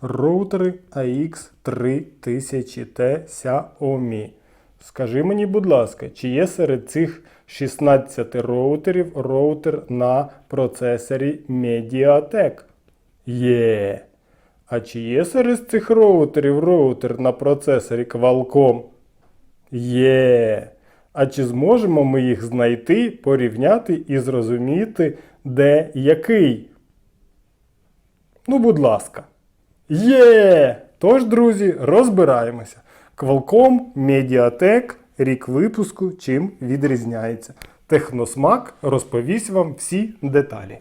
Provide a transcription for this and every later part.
Роутери AX3000T Xiaomi. Скажи мені, будь ласка, чи є серед цих 16 роутерів роутер на процесорі Mediatek? Є. А чи є серед цих роутерів роутер на процесорі Qualcomm? Є. А чи зможемо ми їх знайти, порівняти і зрозуміти, де який? Ну, будь ласка. Є! Тож, друзі, розбираємося. Qualcomm Mediatek, рік випуску, чим відрізняється. Техносмак розповість вам всі деталі.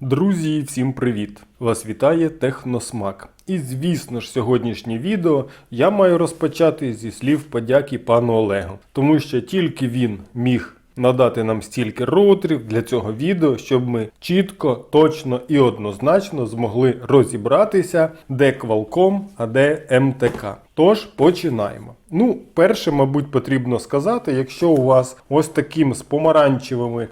Друзі, всім привіт! Вас вітає Техносмак. І звісно ж, сьогоднішнє відео я маю розпочати зі слів подяки пану Олегу, тому що тільки він міг надати нам стільки роутерів для цього відео, щоб ми чітко, точно і однозначно змогли розібратися, де Qualcomm, а де МТК. Тож починаємо. Ну, перше, мабуть, потрібно сказати, якщо у вас ось таким з помаранчевими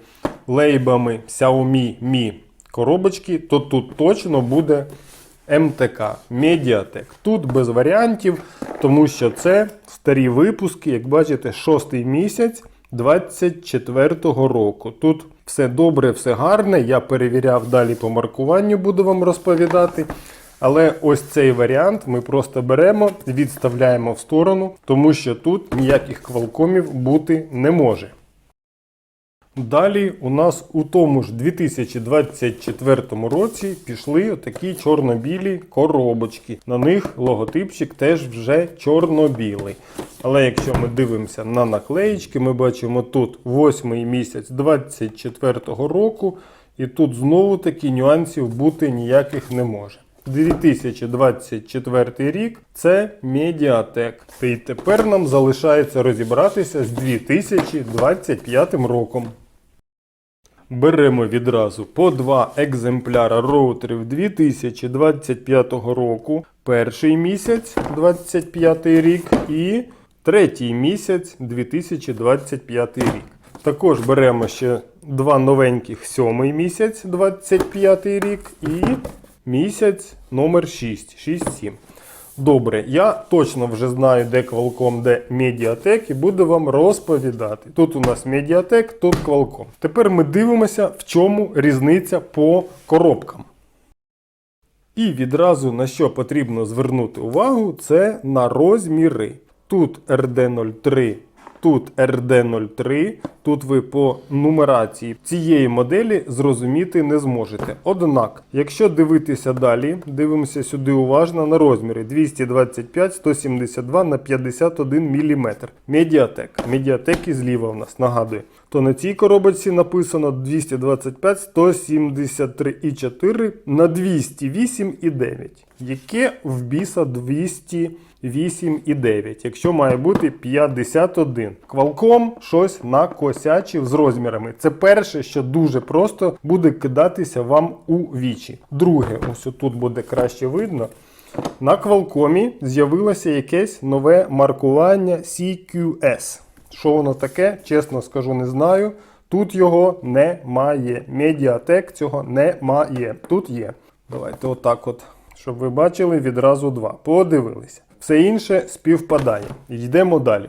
лейбами Xiaomi Mi коробочки, то тут точно буде МТК Mediatek. Тут без варіантів, тому що це старі випуски, як бачите, шостий місяць 24-го року. Тут все добре, все гарне. Я перевіряв далі по маркуванню, буду вам розповідати. Але ось цей варіант ми просто беремо, відставляємо в сторону, тому що тут ніяких квалкомів бути не може. Далі у нас у тому ж 2024 році пішли отакі чорно-білі коробочки. На них логотипчик теж вже чорно-білий. Але якщо ми дивимося на наклеїчки, ми бачимо тут 8 місяць 2024 року, і тут знову таки нюансів бути ніяких не може. 2024 рік це Mediatek. І тепер нам залишається розібратися з 2025 роком. Беремо відразу по два екземпляра роутерів 2025 року, перший місяць 25 рік і третій місяць 2025 рік. Також беремо ще два новеньких сьомий місяць 25 рік і місяць номер 6, 6-7. Добре, я точно вже знаю, де Qualcomm, де Mediatek, і буду вам розповідати. Тут у нас Mediatek, тут Qualcomm. Тепер ми дивимося, в чому різниця по коробкам. І відразу на що потрібно звернути увагу, це на розміри. Тут RD03, тут RD03, тут ви по нумерації цієї моделі зрозуміти не зможете. Однак, якщо дивитися далі, дивимося сюди уважно на розміри 225 172 на 51 мм. Медіатек. Медіатеки зліва у нас нагадую. То на цій коробочці написано 225 173,4 на 208,9. Яке в біса 208,9, якщо має бути 51. Qualcomm щось накосячив з розмірами. Це перше, що дуже просто буде кидатися вам у вічі. Друге, ось тут буде краще видно. На Qualcomm з'явилося якесь нове маркування CQS. Що воно таке, чесно скажу, не знаю. Тут його немає. Mediatek цього немає. Тут є. Давайте отак от, щоб ви бачили відразу два. Подивилися. Все інше співпадає. Йдемо далі.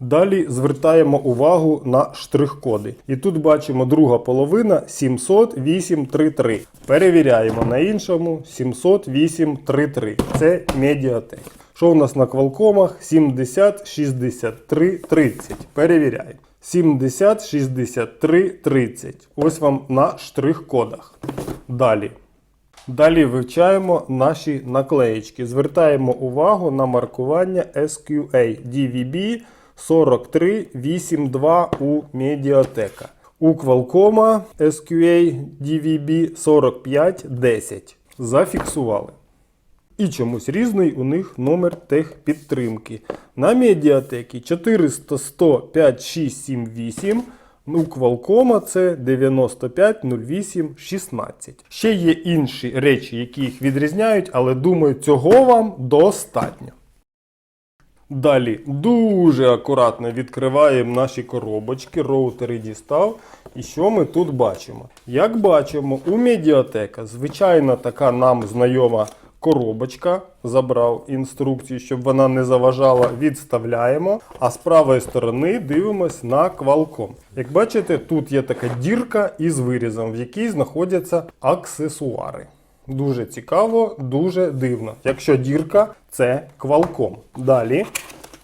Далі звертаємо увагу на штрих-коди. І тут бачимо друга половина 70833. Перевіряємо на іншому 70833. Це Mediatek. Що у нас на квалкомах? 70 63 30. Перевіряємо. 70 63 30. Ось вам на штрих-кодах. Далі. Далі вивчаємо наші наклеїчки. Звертаємо увагу на маркування SQA DVB 4382 у Mediatek. У Qualcomm SQA DVB 4510. Зафіксували. І чомусь різний у них номер техпідтримки. На медіатекі 400 100 5678. У Qualcomm це 950816. Ще є інші речі, які їх відрізняють, але думаю, цього вам достатньо. Далі дуже акуратно відкриваємо наші коробочки, роутери дістав. І що ми тут бачимо? Як бачимо, у медіатека звичайна така нам знайома коробочка. Забрав інструкцію, щоб вона не заважала, відставляємо. А з правої сторони дивимось на Qualcomm. Як бачите, тут є така дірка із вирізом, в якій знаходяться аксесуари. Дуже цікаво, дуже дивно. Якщо дірка, це Qualcomm. Далі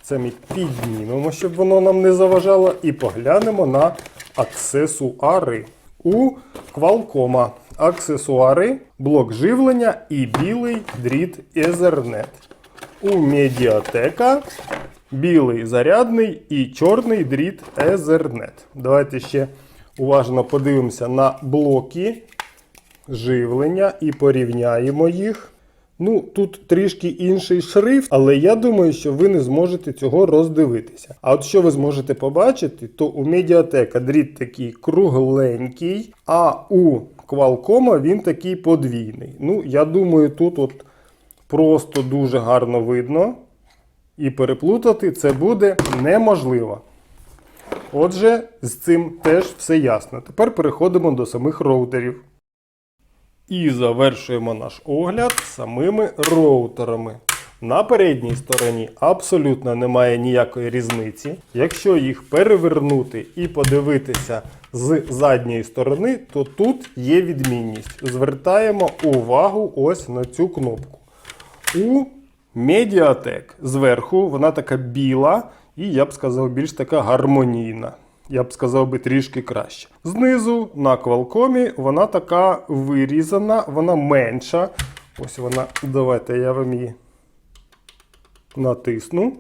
це ми піднімемо, щоб воно нам не заважало, і поглянемо на аксесуари. У Qualcomm аксесуари, блок живлення і білий дріт Ethernet. У медіатека білий зарядний і чорний дріт Ethernet. Давайте ще уважно подивимося на блоки живлення і порівняємо їх. Ну, тут трішки інший шрифт, але я думаю, що ви не зможете цього роздивитися. А от що ви зможете побачити, то у Mediatek дріт такий кругленький, а у Qualcomm він такий подвійний. Ну, я думаю, тут от просто дуже гарно видно. І переплутати це буде неможливо. Отже, з цим теж все ясно. Тепер переходимо до самих роутерів. І завершуємо наш огляд самими роутерами. На передній стороні абсолютно немає ніякої різниці. Якщо їх перевернути і подивитися з задньої сторони, то тут є відмінність. Звертаємо увагу ось на цю кнопку. У Mediatek зверху вона така біла і, я б сказав, більш така гармонійна. Я б сказав би трішки краще. Знизу на Qualcomm вона така вирізана, вона менша. Ось вона, давайте я вам її натисну.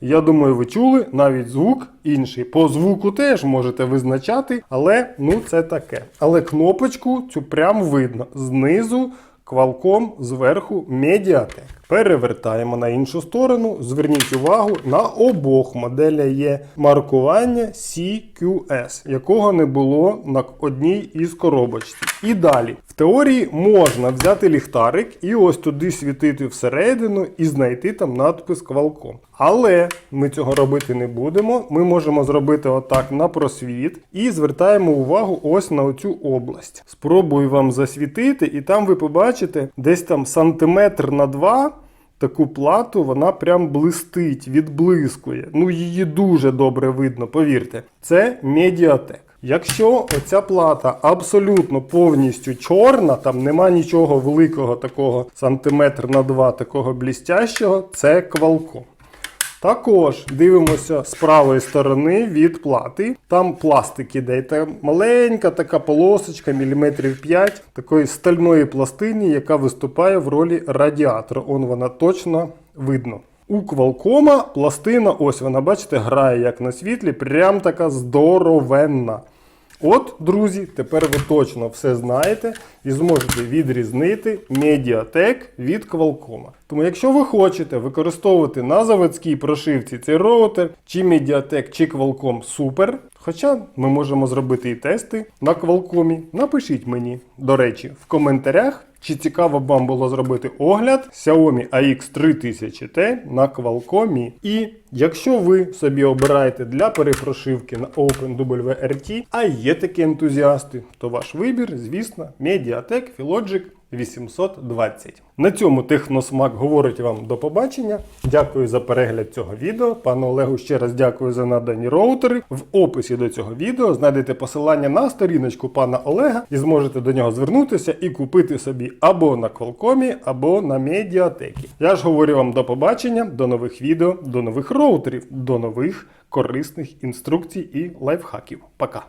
Я думаю, ви чули навіть звук інший. По звуку теж можете визначати, але ну це таке. Але кнопочку цю прям видно. Знизу Qualcomm, зверху Mediatek. Перевертаємо на іншу сторону. Зверніть увагу, на обох моделях є маркування CQS, якого не було на одній із коробочці. І далі. В теорії можна взяти ліхтарик і ось туди світити всередину і знайти там надпис Qualcomm. Але ми цього робити не будемо. Ми можемо зробити отак на просвіт і звертаємо увагу ось на оцю область. Спробую вам засвітити, і там ви побачите десь там сантиметр на два. Таку плату вона прям блистить, відблискує. Ну, її дуже добре видно, повірте. Це медіатек. Якщо оця плата абсолютно повністю чорна, там нема нічого великого такого сантиметр на два, такого блістящого, це Qualcomm. Також дивимося з правої сторони від плати. Там пластик іде. Там маленька така полосочка, міліметрів 5 такої стальної пластини, яка виступає в ролі радіатора. Он вона точно видно. У Qualcomm пластина, ось вона, бачите, грає як на світлі, прям така здоровенна. От, друзі, тепер ви точно все знаєте і зможете відрізнити Mediatek від Qualcomm. Тому, якщо ви хочете використовувати на заводській прошивці цей роутер, чи Mediatek, чи Qualcomm супер. Хоча ми можемо зробити і тести на Qualcomm, напишіть мені, до речі, в коментарях. Чи цікаво б вам було зробити огляд Xiaomi AX3000T на Qualcomm? І якщо ви собі обираєте для перепрошивки на OpenWRT, а є такі ентузіасти, то ваш вибір, звісно, Mediatek Filogic 820. На цьому Техносмак говорить вам до побачення. Дякую за перегляд цього відео. Пану Олегу ще раз дякую за надані роутери. В описі до цього відео знайдете посилання на сторіночку пана Олега і зможете до нього звернутися і купити собі або на Qualcomm, або на медіатекі. Я ж говорю вам до побачення, до нових відео, до нових роутерів, до нових корисних інструкцій і лайфхаків. Пока!